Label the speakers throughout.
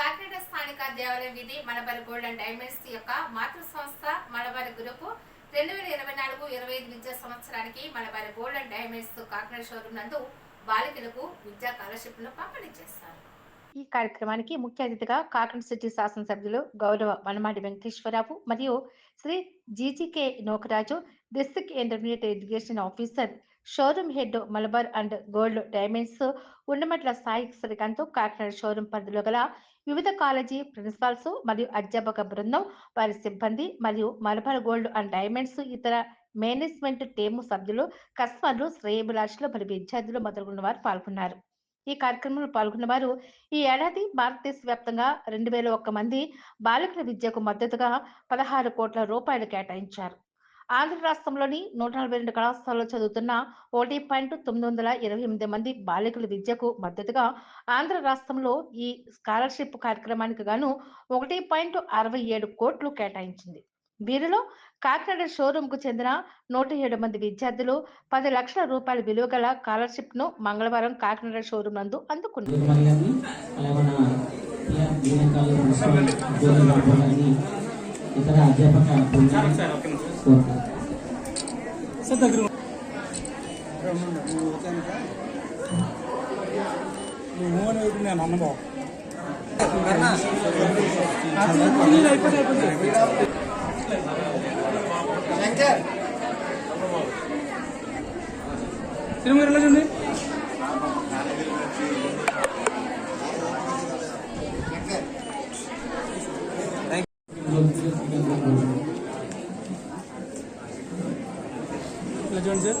Speaker 1: కాకినాడ స్థానిక దేవాలయం విధి మలబార్ గోల్డ్ అండ్ డైమండ్స్ యొక్క మాతృ సంస్థ మలబార్ గ్రూప్. రెండు వేల ఇరవై నాలుగు ఇరవై ఐదు విద్యా సంవత్సరానికి Malabar gold and diamonds Kakinada showroom నందు బాలికలకు విద్యా స్కాలర్షిప్ను పంపిణీ చేస్తారు.
Speaker 2: ఈ కార్యక్రమానికి ముఖ్య అతిథిగా కాకినాడ సిటీ శాసనసభ్యులు గౌరవ వనమాడి వెంకటేశ్వరరావు మరియు Shri GGK Nokaraju district intermediate education officer showroom head Malabar and gold diamonds Undamatla Sai Srikanth Kakinada showroom పరిధిలో గల వివిధ కాలేజీ ప్రిన్సిపాల్స్ మరియు అధ్యాపక బృందం వారి సిబ్బంది మరియు మలబార్ గోల్డ్ అండ్ డైమండ్స్ ఇతర మేనేజ్మెంట్ టీము సభ్యులు కస్టమర్లు శ్రేయభిలాషులు మరియు విద్యార్థులు మొదలుగున్న వారు పాల్గొన్నారు. ఈ కార్యక్రమంలో పాల్గొన్న వారు ఈ ఏడాది భారతదేశ వ్యాప్తంగా రెండు వేల ఒక్క మంది బాలికల విద్యకు మద్దతుగా పదహారు కోట్ల రూపాయలు కేటాయించారు. ఆంధ్ర రాష్ట్రంలోని నూట నలభై రెండు కళాశాలలో చదువుతున్న ఒకటి పాయింట్ తొమ్మిది వందల ఇరవై ఎనిమిది మంది బాలికల విద్యకు మద్దతుగా ఆంధ్ర రాష్ట్రంలో ఈ స్కాలర్షిప్ కార్యక్రమానికి గాను ఒకటి పాయింట్ అరవై ఏడు కోట్లు కేటాయించింది. వీరిలో కాకినాడ షోరూమ్కు చెందిన నూట ఏడు మంది విద్యార్థులు పది లక్షల రూపాయల విలువ గల స్కాలర్షిప్ను మంగళవారం కాకినాడ షోరూమ్ నందు అందుకున్నారు.
Speaker 3: మరి
Speaker 4: నేను అన్నబాబు చూడండి ఇలా చూడండి సార్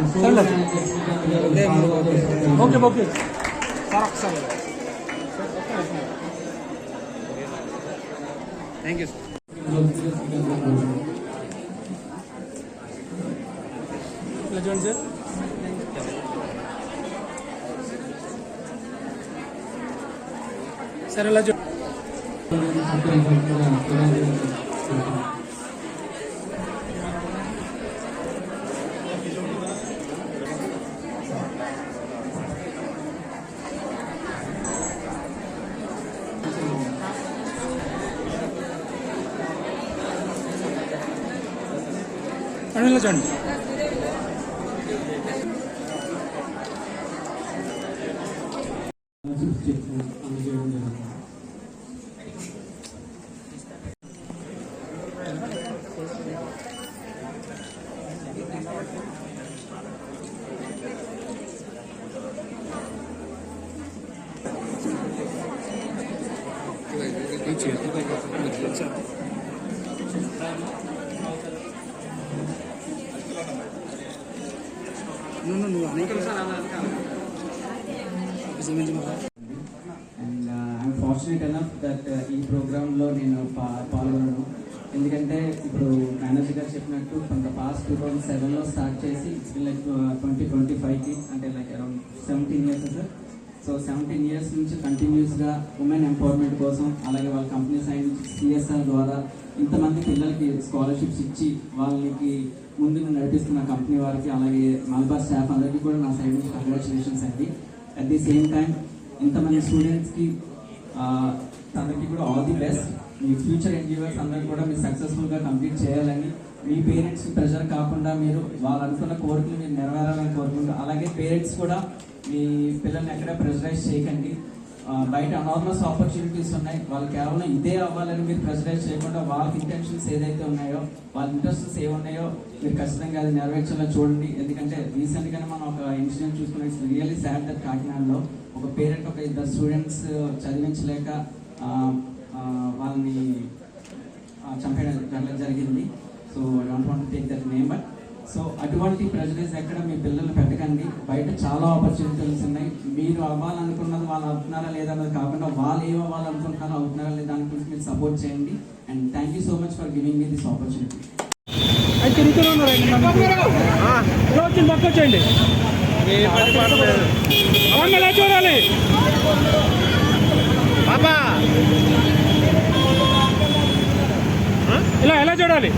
Speaker 4: మేడం ఇలా చూడండి ఓకే ఓకే సార్ ఒకసారి థ్యాంక్ యూ సార్ ఇలా చూడండి సార్ సరే ఇలా చూ మేడం ఇలా చూడండి నువ్వు అనేక
Speaker 3: and I'm fortunate enough that ఈ ప్రోగ్రాంలో నేను పాల్గొనను ఎందుకంటే ఇప్పుడు మేనేజర్ గారు చెప్పినట్టు కొంత పాస్ట్ టూ థౌసండ్ సెవెన్లో స్టార్ట్ చేసి లైక్ ట్వంటీ ట్వంటీ ఫైవ్కి అంటే like around seventeen years sir so seventeen years నుంచి కంటిన్యూస్గా ఉమెన్ ఎంపవర్మెంట్ కోసం అలాగే వాళ్ళ కంపెనీ సైడ్ నుంచి సిఎస్ఆర్ ద్వారా ఇంతమంది పిల్లలకి స్కాలర్షిప్స్ ఇచ్చి వాళ్ళకి ముందు నడిపిస్తున్న కంపెనీ వారికి అలాగే మల్బార్ స్టాఫ్ అందరికీ కూడా నా సైడ్ నుంచి కంగ్రాచులేషన్స్ అండి. అట్ ది సేమ్ టైం ఇంతమంది స్టూడెంట్స్కి అందరికీ కూడా ఆల్ ది బెస్ట్ మీ ఫ్యూచర్ ఎన్జిఓస్ అందరూ కూడా మీరు సక్సెస్ఫుల్గా కంప్లీట్ చేయాలని మీ పేరెంట్స్ ప్రెషర్ కాకుండా మీరు వాళ్ళు అనుకున్న కోరికలు మీరు నెరవేరాలని కోరుకుంటూ అలాగే పేరెంట్స్ కూడా మీ పిల్లల్ని ఎక్కడ ప్రెషరైజ్ చేయకండి. బయట అనార్మస్ ఆపర్చునిటీస్ ఉన్నాయి. వాళ్ళు కేవలం ఇదే అవ్వాలని మీరు ప్రెషరైజ్ చేయకుండా వాళ్ళ ఇంటెన్షన్స్ ఏదైతే ఉన్నాయో వాళ్ళ ఇంట్రెస్ట్స్ ఏమున్నాయో మీరు ఖచ్చితంగా అది నెరవేర్చేలా చూడండి. ఎందుకంటే రీసెంట్గానే మనం ఒక ఇన్సిడెంట్ చూసుకున్నాం. ఇట్స్ రియల్లీ సాడ్ దట్ కాకినాడలో ఒక పేరెంట్ ఒక ఇద్దరు స్టూడెంట్స్ చదివించలేక వాళ్ళని చంపేయడం జరిగింది. So I don't want take that name but so అటువంటి ప్రెజరైజ్ ఎక్కడ మీ పిల్లల్ని పెట్టకండి. బయట చాలా ఆపర్చునిటీస్ ఉన్నాయి. మీరు అవ్వాలనుకున్నది వాళ్ళు అవుతున్నారా లేదా అన్నది కాకుండా వాళ్ళు ఏం అవ్వాలనుకుంటున్నారో అవుతున్నారా లేదా దాని గురించి మీరు సపోర్ట్ చేయండి. And thank you so much for giving me this opportunity
Speaker 4: వచ్చేయండి. చూడాలి. బాబా ఇలా ఎలా చూడాలి?